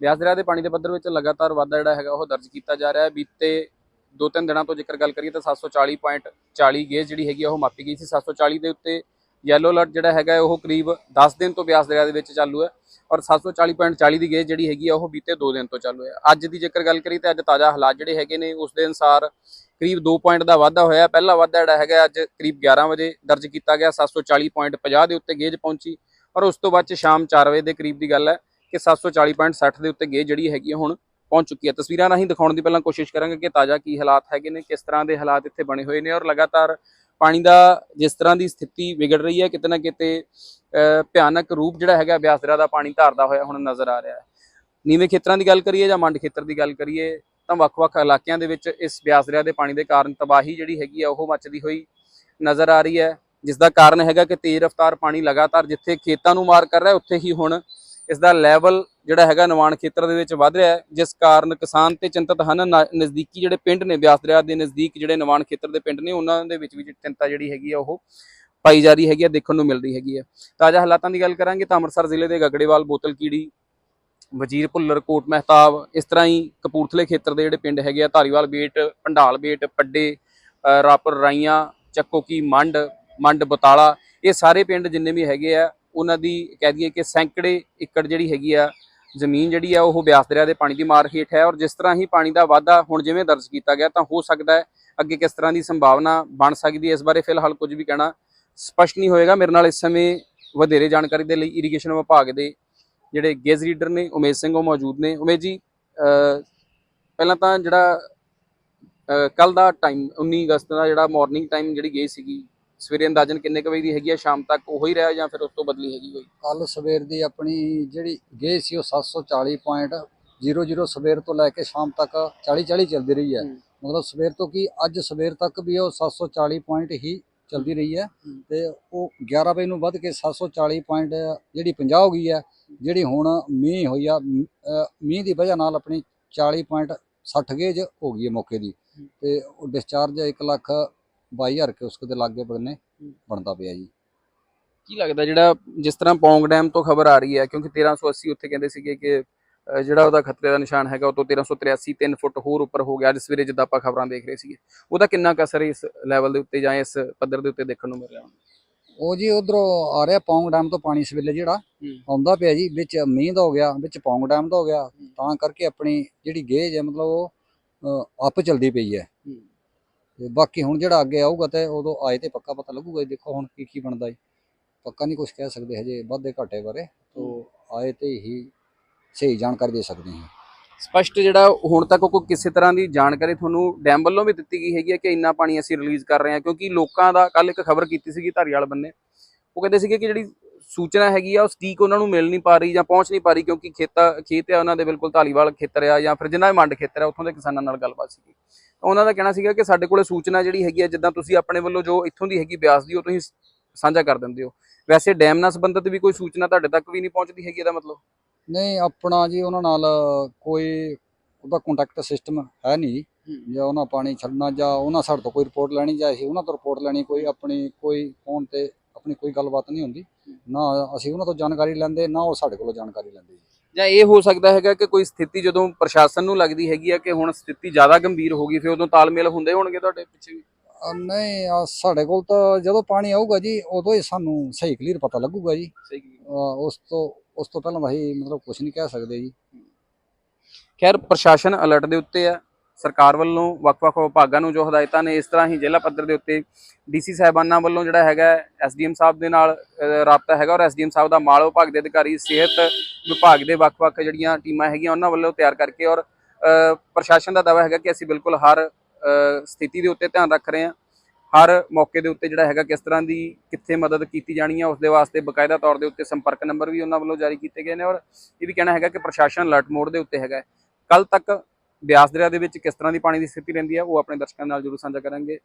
ਬਿਆਸ ਦਰਿਆ ਦੇ ਪਾਣੀ ਦੇ ਪੱਧਰ ਵਿੱਚ ਲਗਾਤਾਰ ਵਾਧਾ ਜਿਹੜਾ ਹੈਗਾ ਉਹ ਦਰਜ ਕੀਤਾ ਜਾ ਰਿਹਾ ਹੈ। ਬੀਤੇ ਦੋ ਤਿੰਨ ਦਿਨਾਂ ਤੋਂ ਜੇਕਰ ਗੱਲ ਕਰੀਏ ਤਾਂ 740.40 ਗੇਜ ਜਿਹੜੀ ਹੈਗੀ ਆ ਉਹ ਮਾਪੀ ਗਈ ਸੀ। 740 ਦੇ ਉੱਤੇ ਯੈਲੋ ਅਲਰਟ ਜਿਹੜਾ ਹੈਗਾ ਉਹ ਕਰੀਬ 10 ਦਿਨ ਤੋਂ ਬਿਆਸ ਦਰਿਆ ਦੇ ਵਿੱਚ ਚਾਲੂ ਹੈ ਔਰ 740.40 ਦੀ ਗੇਜ ਜਿਹੜੀ ਹੈਗੀ ਆ, ਉਹ ਬੀਤੇ 2 ਦਿਨ ਤੋਂ ਚਾਲੂ ਹੈ। ਅੱਜ ਦੀ ਜੇਕਰ ਗੱਲ ਕਰੀ ਤਾਂ ਅੱਜ ਤਾਜ਼ਾ ਹਾਲਾਤ ਜਿਹੜੇ ਹੈਗੇ ਨੇ, ਉਸ ਦੇ ਅਨਸਾਰ ਕਰੀਬ 2 ਪੁਆਇੰਟ ਦਾ ਵਾਧਾ ਹੋਇਆ ਪਹਿਲਾ ਵਾਧਾ ਜਿਹੜਾ ਹੈਗਾ ਅੱਜ ਕਰੀਬ 11 ਵਜੇ ਦਰਜ ਕੀਤਾ ਗਿਆ। 740.50 ਦੇ ਉੱਤੇ ਗੇਜ ਪਹੁੰਚੀ ਔਰ ਉਸ ਤੋਂ ਬਾਅਦ ਚ ਸ਼ਾਮ 4 ਵਜੇ ਦੇ ਕਰੀਬ ਦੀ ਗੱਲ ਹੈ। ਕਿ 740.60 ਦੇ ਉੱਤੇ ਗੇ ਜਿਹੜੀ ਹੈਗੀ ਆ ਹੁਣ ਪਹੁੰਚ ਚੁੱਕੀ ਹੈ ਤਸਵੀਰਾਂ ਰਾਹੀਂ ਦਿਖਾਉਣ ਦੀ ਪਹਿਲਾਂ ਕੋਸ਼ਿਸ਼ ਕਰਾਂਗੇ ਕਿ ਤਾਜ਼ਾ ਕੀ ਹਾਲਾਤ ਹੈਗੇ ਨੇ ਕਿਸ ਤਰ੍ਹਾਂ ਦੇ ਹਾਲਾਤ ਇੱਥੇ ਬਣੇ ਹੋਏ ਨੇ ਔਰ ਲਗਾਤਾਰ ਪਾਣੀ ਦਾ ਜਿਸ ਤਰ੍ਹਾਂ ਦੀ ਸਥਿਤੀ ਵਿਗੜ ਰਹੀ ਹੈ ਕਿਤੇ ਨਾ ਕਿਤੇ ਅਹ, ਭਿਆਨਕ ਰੂਪ ਜਿਹੜਾ ਹੈਗਾ ਬਿਆਸ ਦਰਿਆ ਦਾ ਪਾਣੀ ਧਾਰਦਾ ਹੋਇਆ ਹੁਣ ਨਜ਼ਰ ਆ ਰਿਹਾ ਹੈ। ਨੀਵੇਂ ਖੇਤਰਾਂ ਦੀ ਗੱਲ ਕਰੀਏ ਜਾਂ ਮੰਡ ਖੇਤਰ ਦੀ ਗੱਲ ਕਰੀਏ ਤਾਂ ਵੱਖ-ਵੱਖ ਇਲਾਕਿਆਂ ਦੇ ਵਿੱਚ ਇਸ ਬਿਆਸ ਦਰਿਆ ਦੇ ਪਾਣੀ ਦੇ ਕਾਰਨ ਤਬਾਹੀ ਜਿਹੜੀ ਹੈਗੀ ਆ ਉਹ ਮੱਚਦੀ ਹੋਈ ਨਜ਼ਰ ਆ ਰਹੀ ਹੈ। ਜਿਸ ਦਾ ਕਾਰਨ ਹੈਗਾ ਕਿ ਤੇਜ਼ ਰਫ਼ਤਾਰ ਪਾਣੀ ਲਗਾਤਾਰ ਜਿੱਥੇ ਖੇਤਾਂ ਨੂੰ ਮਾਰ ਕਰ ਰਿਹਾ ਉੱਥੇ ਹੀ ਹੁਣ ਇਸ ਦਾ ਲੈਵਲ ਜਿਹੜਾ ਹੈਗਾ ਨਿਵਾਣ ਖੇਤਰ ਦੇ ਵਿੱਚ ਵੱਧ ਰਿਹਾ ਹੈ, ਜਿਸ ਕਾਰਨ ਕਿਸਾਨ ਤੇ ਚਿੰਤਤ ਹਨ, ਨਾ- ਨਜ਼ਦੀਕੀ ਜਿਹੜੇ ਪਿੰਡ ਨੇ, ਬਿਆਸ ਦਰਿਆ ਦੇ ਨਜ਼ਦੀਕ ਜਿਹੜੇ ਨਿਵਾਣ ਖੇਤਰ ਦੇ ਪਿੰਡ ਨੇ, ਉਹਨਾਂ ਦੇ ਵਿੱਚ ਵੀ ਚਿੰਤਾ ਜਿਹੜੀ ਹੈਗੀ ਆ, ਉਹ ਪਾਈ ਜਾ ਰਹੀ ਹੈਗੀ ਆ, ਦੇਖਣ ਨੂੰ ਮਿਲ ਰਹੀ ਹੈਗੀ ਆ। ਤਾਜ਼ਾ ਹਾਲਾਤਾਂ ਦੀ ਗੱਲ ਕਰਾਂਗੇ ਤਾਂ ਅੰਮ੍ਰਿਤਸਰ ਜ਼ਿਲ੍ਹੇ ਦੇ ਗਗੜੇਵਾਲ ਬੋਤਲ ਕੀੜੀ ਵਜ਼ੀਰ ਭੁੱਲਰ, ਕੋਟ ਮਹਿਤਾਬ, ਇਸ ਤਰ੍ਹਾਂ ਹੀ ਕਪੂਰਥਲੇ ਖੇਤਰ ਦੇ ਜਿਹੜੇ ਪਿੰਡ ਹੈਗੇ ਆ, ਧਾਰੀਵਾਲ ਬੇਟ, ਪੰਡਾਲ ਬੇਟ, ਪੱਡੇ ਰਾਪਰ ਰਾਈਆਂ ਚੱਕੋ ਕੀ ਮੰਡ ਮੰਡ ਬਤਾਲਾ, ਇਹ ਸਾਰੇ ਪਿੰਡ ਜਿੰਨੇ ਵੀ ਹੈਗੇ ਆ ਉਹਨਾਂ ਦੀ ਕਹਿ ਦਈਏ ਕਿ ਸੈਂਕੜੇ ਏਕੜ ਜਿਹੜੀ ਹੈਗੀ ਆ ਜ਼ਮੀਨ ਜਿਹੜੀ ਆ ਉਹ ਬਿਆਸ ਦਰਿਆ ਦੇ ਪਾਣੀ ਦੀ ਮਾਰ ਹੇਠ ਹੈ ਔਰ ਜਿਸ ਤਰ੍ਹਾਂ ਹੀ ਪਾਣੀ ਦਾ ਵਾਧਾ ਹੁਣ ਜਿਵੇਂ ਦਰਜ ਕੀਤਾ ਗਿਆ ਤਾਂ ਹੋ ਸਕਦਾ ਹੈ ਅੱਗੇ ਕਿਸ ਤਰ੍ਹਾਂ ਦੀ ਸੰਭਾਵਨਾ ਬਣ ਸਕਦੀ ਹੈ ਇਸ ਬਾਰੇ ਫਿਲਹਾਲ ਕੁਝ ਵੀ ਕਹਿਣਾ ਸਪਸ਼ਟ ਨਹੀਂ ਹੋਏਗਾ। ਮੇਰੇ ਨਾਲ ਇਸ ਸਮੇਂ ਵਧੇਰੇ ਜਾਣਕਾਰੀ ਦੇ ਲਈ ਇਰੀਗੇਸ਼ਨ ਵਿਭਾਗ ਦੇ ਜਿਹੜੇ ਗੇਜ ਰੀਡਰ ਨੇ ਉਮੇਸ਼ ਸਿੰਘ ਉਹ ਮੌਜੂਦ ਨੇ। ਉਮੇਸ਼ ਜੀ ਪਹਿਲਾਂ ਤਾਂ ਜਿਹੜਾ ਕੱਲ ਦਾ ਟਾਈਮ 19 ਅਗਸਤ ਦਾ ਜਿਹੜਾ ਮਾਰਨਿੰਗ ਟਾਈਮ ਜਿਹੜੀ ਗਈ ਸੀਗੀ ਸਵੇਰੇ ਅੰਦਾਜ਼ਨ ਕਿੰਨੇ ਕੁ ਵਜੇ ਦੀ ਹੈਗੀ ਆ ਸ਼ਾਮ ਤੱਕ ਉਹੀ ਰਿਹਾ ਜਾਂ ਫਿਰ ਉਸ ਤੋਂ ਬਦਲੀ ਹੈਗੀ ਕੋਈ ਕੱਲ ਸਵੇਰ ਦੀ ਆਪਣੀ ਜਿਹੜੀ ਗੇਜ ਸੀ ਉਹ 740.00 ਸਵੇਰ ਤੋਂ ਲੈ ਕੇ ਸ਼ਾਮ ਤੱਕ 40 40 ਚੱਲਦੀ ਰਹੀ ਹੈ। ਮਤਲਬ ਸਵੇਰ ਤੋਂ ਕੀ ਅੱਜ ਸਵੇਰ ਤੱਕ ਵੀ ਉਹ 740 ਪੁਆਇੰਟ ਹੀ ਚੱਲਦੀ ਰਹੀ ਹੈ। ਤੇ ਉਹ 11 ਵਜੇ ਨੂੰ ਵੱਧ ਕੇ 740 ਪੁਆਇੰਟ ਜਿਹੜੀ 50 ਹੋ ਗਈ ਹੈ ਜਿਹੜੀ ਹੁਣ ਮੀਂਹ ਹੋਈ ਆ ਮੀਂਹ ਦੀ ਵਜ੍ਹਾ ਨਾਲ ਆਪਣੀ 40.60 ਗੇਜ ਹੋ ਗਈ ਹੈ ਮੌਕੇ ਦੀ। ਤੇ ਉਹ ਡਿਸਚਾਰਜ 1 ਲੱਖ 22000 ਕੇ ਉਸਕੇ ਦੇ ਲਾਗੇ ਬੰਨੇ। ਬਣਦਾ ਪਿਆ ਜੀ। ਕੀ ਲੱਗਦਾ ਜਿਹੜਾ ਜਿਸ ਤਰ੍ਹਾਂ ਪੌਂਗ ਡੈਮ ਤੋਂ ਖਬਰ ਆ ਰਹੀ ਹੈ ਕਿਉਂਕਿ 1380 ਉੱਥੇ ਕਹਿੰਦੇ ਸੀਗੇ ਕਿ ਜਿਹੜਾ ਉਹਦਾ ਖਤਰੇ ਦਾ ਨਿਸ਼ਾਨ ਹੈਗਾ ਉਹ ਤੋਂ 1383 3 ਫੁੱਟ ਹੋਰ ਉੱਪਰ ਹੋ ਗਿਆ। ਅੱਜ ਸਵੇਰੇ ਜਿੱਦਾਂ ਆਪਾਂ ਖਬਰਾਂ ਦੇਖ ਰਹੇ ਸੀਗੇ ਉਹਦਾ ਕਿੰਨਾ ਕੁ ਅਸਰ ਇਸ ਲੈਵਲ ਦੇ ਉੱਤੇ ਜਾਂ ਇਸ ਪੱਧਰ ਦੇ ਉੱਤੇ ਦੇਖਣ ਨੂੰ ਮਿਲ ਰਿਹਾ ਉਹ ਜੀ ਉਧਰੋਂ ਆ ਰਿਹਾ ਪੌਂਗ ਡੈਮ ਤੋਂ ਪਾਣੀ ਇਸ ਵੇਲੇ ਜਿਹੜਾ ਆਉਂਦਾ ਪਿਆ ਜੀ ਵਿੱਚ ਮੀਂਹ ਦਾ ਹੋ ਗਿਆ ਵਿੱਚ ਪੌਂਗ ਡੈਮ ਦਾ ਹੋ ਗਿਆ। ਤਾਂ ਕਰਕੇ ਆਪਣੀ ਜਿਹੜੀ ਗੇਜ ਹੈ ਮਤਲਬ ਉਹ ਅੱਪ ਚਲਦੀ ਪਈ ਹੈ। ਤੇ ਬਾਕੀ ਹੁਣ ਜਿਹੜਾ ਅੱਗੇ ਆਊਗਾ ਤੇ ਉਦੋਂ ਆਏ ਤੇ ਪੱਕਾ ਪਤਾ ਲੱਗੂਗਾ ਜੀ, ਦੇਖੋ ਹੁਣ ਕੀ ਕੀ ਬਣਦਾ ਜੀ। ਪੱਕਾ ਨਹੀਂ ਕੁਝ ਕਹਿ ਸਕਦੇ ਹਜੇ ਵਾਧੇ ਘਾਟੇ ਬਾਰੇ ਤੋਂ ਆਏ ਤੇ ਹੀ ਸਹੀ ਜਾਣਕਾਰੀ ਦੇ ਸਕਦੇ ਹਾਂ। ਸਪਸ਼ਟ ਜਿਹੜਾ ਹੁਣ ਤੱਕ ਕੋਈ ਕਿਸੇ ਤਰ੍ਹਾਂ ਦੀ ਜਾਣਕਾਰੀ ਤੁਹਾਨੂੰ ਡੈਮ ਵੱਲੋਂ ਵੀ ਦਿੱਤੀ ਗਈ ਹੈਗੀ ਹੈ ਕਿ ਇੰਨਾ ਪਾਣੀ ਅਸੀਂ ਰਿਲੀਜ਼ ਕਰ ਰਹੇ ਹਾਂ ਕਿਉਂਕਿ ਲੋਕਾਂ ਦਾ ਕੱਲ ਇੱਕ ਖਬਰ ਕੀਤੀ ਸੀਗੀ ਧਾਰੀਵਾਲ ਬੰਨੇ ਉਹ ਕਹਿੰਦੇ ਸੀਗੇ ਕਿ ਜਿਹੜੀ ਸੂਚਨਾ ਹੈਗੀ ਆ ਉਹ ਸਟੀਕ ਉਹਨਾਂ ਨੂੰ ਮਿਲ ਨਹੀਂ ਪਾ ਰਹੀ ਜਾਂ ਪਹੁੰਚ ਨਹੀਂ ਪਾ ਰਹੀ ਕਿਉਂਕਿ ਖੇਤਾ ਖੇਤ ਆ ਉਹਨਾਂ ਦੇ ਬਿਲਕੁਲ ਧਾਲੀਵਾਲ ਖੇਤਰ ਆ ਜਾਂ ਫਿਰ ਜਿੰਨਾ ਵੀ ਮੰਡ ਖੇਤਰ ਆ ਉੱਥੋਂ ਦੇ ਕਿਸਾਨਾਂ ਨਾਲ ਗੱਲਬਾਤ ਸੀਗੀ। ਉਹਨਾਂ ਦਾ ਕਹਿਣਾ ਸੀਗਾ ਕਿ ਸਾਡੇ ਕੋਲੇ ਸੂਚਨਾ ਜਿਹੜੀ ਹੈਗੀ ਆ ਜਿੱਦਾਂ ਤੁਸੀਂ ਆਪਣੇ ਵੱਲੋਂ ਜੋ ਇੱਥੋਂ ਦੀ ਹੈਗੀ ਬਿਆਸ ਦੀ ਉਹ ਤੁਸੀਂ ਸਾਂਝਾ ਕਰ ਦਿੰਦੇ ਹੋ। ਵੈਸੇ ਡੈਮ ਨਾਲ ਸੰਬੰਧਿਤ ਵੀ ਕੋਈ ਸੂਚਨਾ ਤੁਹਾਡੇ ਤੱਕ ਵੀ ਨਹੀਂ ਪਹੁੰਚਦੀ ਹੈਗੀ ਇਹਦਾ ਮਤਲਬ? ਨਹੀਂ ਆਪਣਾ ਜੀ ਉਹਨਾਂ ਨਾਲ ਕੋਈ ਉਹਦਾ ਕੰਟੈਕਟ ਸਿਸਟਮ ਹੈ ਨਹੀਂ। ਜੀ ਜਾਂ ਉਹਨਾਂ ਪਾਣੀ ਛੱਡਣਾ ਜਾਂ ਉਹਨਾਂ ਸਾਡੇ ਤੋਂ ਕੋਈ ਰਿਪੋਰਟ ਲੈਣੀ ਜਾਂ ਅਸੀਂ ਉਹਨਾਂ ਤੋਂ ਰਿਪੋਰਟ ਲੈਣੀ ਕੋਈ ਆਪਣੀ ਕੋਈ ਫੋਨ ਤੇ ਆਪਣੀ ਕੋਈ ਗੱਲਬਾਤ ਨਹੀਂ ਹੁੰਦੀ। ਨਾ ਅਸੀਂ ਉਹਨਾਂ ਤੋਂ ਜਾਣਕਾਰੀ ਲੈਂਦੇ ਨਾ ਉਹ ਸਾਡੇ ਕੋਲੋਂ ਜਾਣਕਾਰੀ ਲੈਂਦੇ ਜੀ। ਜਾਂ ਇਹ ਹੋ ਸਕਦਾ ਹੈਗਾ ਕਿ ਕੋਈ ਸਥਿਤੀ ਜਦੋਂ ਪ੍ਰਸ਼ਾਸਨ ਨੂੰ ਲੱਗਦੀ ਹੈਗੀ ਆ ਕਿ ਹੁਣ ਸਥਿਤੀ ਜ਼ਿਆਦਾ ਗੰਭੀਰ ਹੋ ਗਈ ਫਿਰ ਉਦੋਂ ਤਾਲਮੇਲ ਹੁੰਦੇ ਹੋਣਗੇ ਤੁਹਾਡੇ ਪਿੱਛੇ ਵੀ? ਨਹੀਂ ਸਾਡੇ ਕੋਲ ਤਾਂ ਜਦੋਂ ਪਾਣੀ ਆਊਗਾ ਜੀ ਉਦੋਂ ਹੀ ਸਾਨੂੰ ਸਹੀ ਕਲੀਅਰ ਪਤਾ ਲੱਗੂਗਾ ਜੀ। ਉਸ ਤੋਂ ਉਸ ਤੋਂ ਪਹਿਲਾਂ ਅਸੀਂ ਮਤਲਬ ਕੁਝ ਨਹੀਂ ਕਹਿ ਸਕਦੇ ਜੀ। ਖੈਰ ਪ੍ਰਸ਼ਾਸਨ ਅਲਰਟ ਦੇ ਉੱਤੇ ਆ। ਸਰਕਾਰ ਵੱਲੋਂ ਵੱਖ-ਵੱਖ ਵਿਭਾਗਾਂ ਨੂੰ ਜੋ ਹਦਾਇਤਾਂ ਨੇ, ਇਸ ਤਰ੍ਹਾਂ ਹੀ ਜ਼ਿਲ੍ਹਾ ਪੱਧਰ ਦੇ ਉੱਤੇ ਡੀਸੀ ਸਾਹਿਬਾਨਾਂ ਵੱਲੋਂ ਜਿਹੜਾ ਹੈਗਾ ਐਸਡੀਐਮ ਸਾਹਿਬ ਦੇ ਨਾਲ ਰਾਬਤਾ ਹੈਗਾ ਔਰ ਐਸਡੀਐਮ ਸਾਹਿਬ ਦਾ ਮਾਲ ਵਿਭਾਗ ਦੇ ਅਧਿਕਾਰੀ, ਸਿਹਤ ਵਿਭਾਗ ਦੇ ਵੱਖ-ਵੱਖ ਜਿਹੜੀਆਂ ਟੀਮਾਂ ਹੈਗੀਆਂ, ਉਹਨਾਂ ਵੱਲੋਂ ਤਿਆਰ ਕਰਕੇ ਔਰ ਪ੍ਰਸ਼ਾਸਨ ਦਾ ਦਾਅਵਾ ਹੈਗਾ ਕਿ ਅਸੀਂ ਬਿਲਕੁਲ ਹਰ ਸਥਿਤੀ ਦੇ ਉੱਤੇ ਧਿਆਨ ਰੱਖ ਰਹੇ ਹਾਂ। ਹਰ ਮੌਕੇ ਦੇ ਉੱਤੇ ਜਿਹੜਾ ਹੈਗਾ ਕਿਸ ਤਰ੍ਹਾਂ ਦੀ, ਕਿੱਥੇ ਮਦਦ ਕੀਤੀ ਜਾਣੀ ਹੈ, ਉਸ ਦੇ ਵਾਸਤੇ ਬਕਾਇਦਾ ਤੌਰ ਦੇ ਉੱਤੇ ਸੰਪਰਕ ਨੰਬਰ ਵੀ ਉਹਨਾਂ ਵੱਲੋਂ ਜਾਰੀ ਕੀਤੇ ਗਏ ਨੇ ਔਰ ਇਹ ਵੀ ਕਹਿਣਾ ਹੈਗਾ ਕਿ ਪ੍ਰਸ਼ਾਸਨ ਅਲਰਟ ਮੋਡ ਦੇ ਉੱਤੇ ਹੈਗਾ ਕੱਲ ਤੱਕ ਬਿਆਸ ਦਰਿਆ ਦੇ ਵਿੱਚ ਕਿਸ ਤਰ੍ਹਾਂ ਦੀ ਪਾਣੀ ਦੀ ਸਥਿਤੀ ਰਹਿੰਦੀ ਹੈ ਉਹ ਆਪਣੇ ਦਰਸ਼ਕਾਂ ਨਾਲ ਜ਼ਰੂਰ ਸਾਂਝਾ ਕਰਾਂਗੇ।